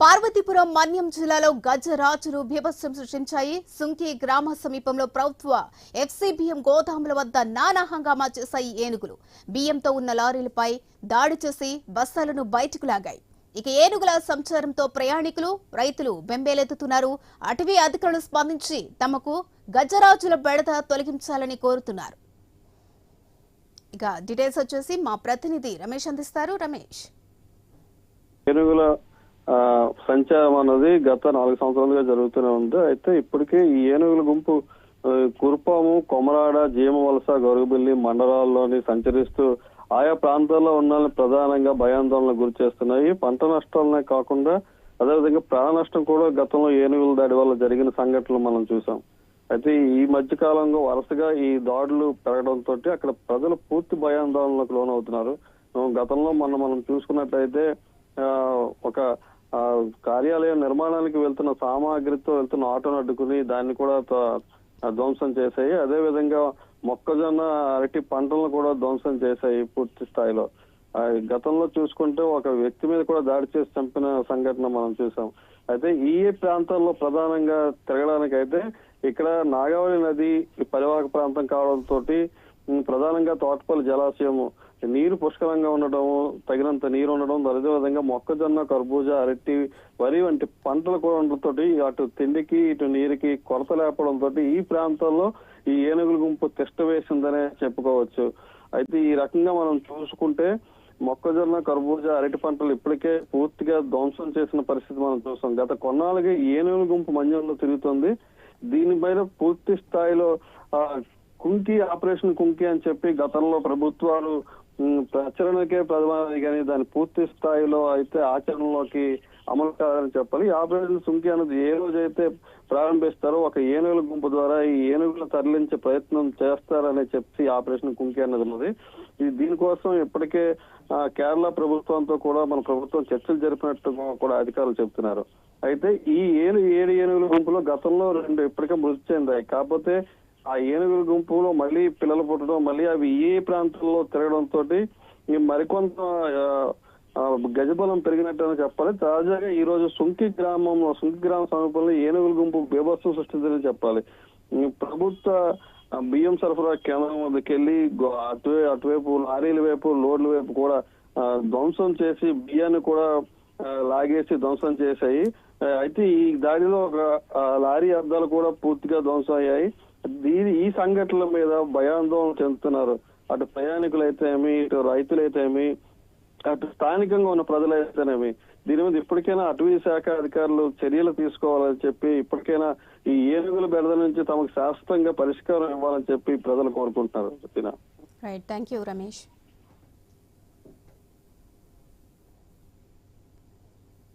పార్వతీపురం మన్యం జిల్లాలో గజరాజులు బీభత్సం సృష్టించాయి. సుంకి గ్రామ సమీపంలో ప్రభుత్వ ఎఫ్సీబీఎం గోదాముల వద్ద నానా హంగామా చేశాయి ఏనుగులు. బియ్యంతో ఉన్న లారీలపై దాడి చేసి బస్తాలను బయటకు లాగాయి. ఇక ఏనుగుల సంచారంతో ప్రయాణికులు రైతులు బెంబేలెత్తుతున్నారు. అటవీ అధికారులు స్పందించి తమకు గజరాజుల బెడద తొలగించాలని కోరుతున్నారు. ఇక డీటెయిల్స్ వచ్చేసి మా ప్రతినిధి రమేష్ అందిస్తారు. రమేష్. ఏనుగుల సంచారం అన్నది గత నాలుగు సంవత్సరాలుగా జరుగుతూనే ఉంది. అయితే ఇప్పటికే ఈ ఏనుగుల గుంపు కురుపాము కొమరాడ జీమవలస గొరుగుబిల్లి మండలాల్లోని సంచరిస్తూ ఆయా ప్రాంతాల్లో ఉన్న ప్రధానంగా భయాందోళనకు గురి చేస్తున్నాయి. పంట నష్టాలనే కాకుండా అదేవిధంగా ప్రాణ నష్టం కూడా గతంలో ఏనుగుల దాడి వల్ల జరిగిన సంఘటనలు మనం చూసాం అయితే ఈ మధ్య కాలంలో వరుసగా ఈ దాడులు పెరగడంతో అక్కడ ప్రజలు పూర్తి భయాందోళనకు లోనవుతున్నారు. గతంలో మనం మనం చూసుకున్నట్లయితే ఒక ఆ, కార్యాలయం నిర్మాణానికి వెళ్తున్న సామాగ్రితో వెళ్తున్న ఆటోను అడ్డుకుని దాన్ని కూడా ధ్వంసం చేశాయి అదే విధంగా మొక్కజొన్న అరటి పంటలను కూడా ధ్వంసం చేశాయి పూర్తి స్థాయిలో. ఆ, గతంలో చూసుకుంటే ఒక వ్యక్తి మీద కూడా దాడి చేసి చంపిన సంఘటన మనం చూసాం. అయితే ఈ ప్రాంతాల్లో ప్రధానంగా తిరగడానికి అయితే ఇక్కడ నాగావళి నది పరివాహక ప్రాంతం కావడంతో ప్రధానంగా తోటపల్లి జలాశయం నీరు పుష్కలంగా ఉండడం తగినంత నీరు ఉండడం అదే విధంగా మొక్కజొన్న కర్బూజా అరటి వరి వంటి పంటలు కూడా ఉండటంతో అటు తిండికి ఇటు నీరుకి కొరత లేపడంతో ఈ ప్రాంతాల్లో ఈ ఏనుగుల గుంపు తిష్ట వేసిందనే చెప్పుకోవచ్చు. అయితే ఈ రకంగా మనం చూసుకుంటే మొక్కజొన్న కర్బూజా అరటి పంటలు ఇప్పటికే పూర్తిగా ధ్వంసం చేసిన పరిస్థితి మనం చూస్తాం గత కొన్నాళ్ళుగా ఏనుగుల గుంపు మంజంలో తిరుగుతుంది. దీనిపైన పూర్తి స్థాయిలో కుంకి ఆపరేషన్ కుంకి అని చెప్పి గతంలో ప్రభుత్వాలు ప్రచురణకే ప్రధానది కానీ దాని పూర్తి స్థాయిలో అయితే ఆచరణలోకి అమలు కాదని చెప్పాలి. యాభై ఆపరేషన్ సుంకి అనేది ఏ రోజైతే ప్రారంభిస్తారో ఒక ఏనుగుల గుంపు ద్వారా ఈ ఏనుగులు తరలించే ప్రయత్నం చేస్తారని చెప్పి ఆపరేషన్ కుంకి అన్నది ఉన్నది. ఇది దీనికోసం ఇప్పటికే కేరళ ప్రభుత్వంతో కూడా మన ప్రభుత్వం చర్చలు జరిపినట్టు కూడా అధికారులు చెప్తున్నారు అయితే ఈ ఏను ఏడు ఏనుగుల గుంపులో గతంలో రెండు ఇప్పటికే మృతి చెందాయి. కాకపోతే ఆ ఏనుగుల గుంపులో మళ్ళీ పిల్లలు పుట్టడం మళ్ళీ అవి ఏ ప్రాంతంలో తిరగడంతో ఈ మరికొంత గజబలం పెరిగినట్టు చెప్పాలి. తాజాగా ఈ రోజు సుంకి గ్రామంలో సుంకి గ్రామ సమీపంలో ఏనుగుల గుంపు బీభత్సం సృష్టించని చెప్పాలి. ఈ ప్రభుత్వ బియ్యం సరఫరా కేంద్రం వద్దకు వెళ్ళి అటువైపు లారీల వైపు లోడ్ల వైపు కూడా ధ్వంసం చేసి బియ్యాన్ని కూడా లాగేసి ధ్వంసం చేశాయి. అయితే ఈ దాడిలో ఒక లారీ అద్దాలు కూడా పూర్తిగా ధ్వంసం అయ్యాయి. దీని ఈ సంఘటనల మీద భయాందోళన చెందుతున్నారు. అటు ప్రయాణికులైతేమి ఇటు రైతులైతేమి అటు స్థానికంగా ఉన్న ప్రజలైతేనేమి. దీని మీద ఇప్పటికైనా అటవీ శాఖ అధికారులు చర్యలు తీసుకోవాలని చెప్పి ఇప్పటికైనా ఈ ఏనుగుల బెడద నుంచి తమకు శాశ్వతంగా పరిష్కారం ఇవ్వాలని చెప్పి ప్రజలు కోరుకుంటున్నారు. Right thank you Ramesh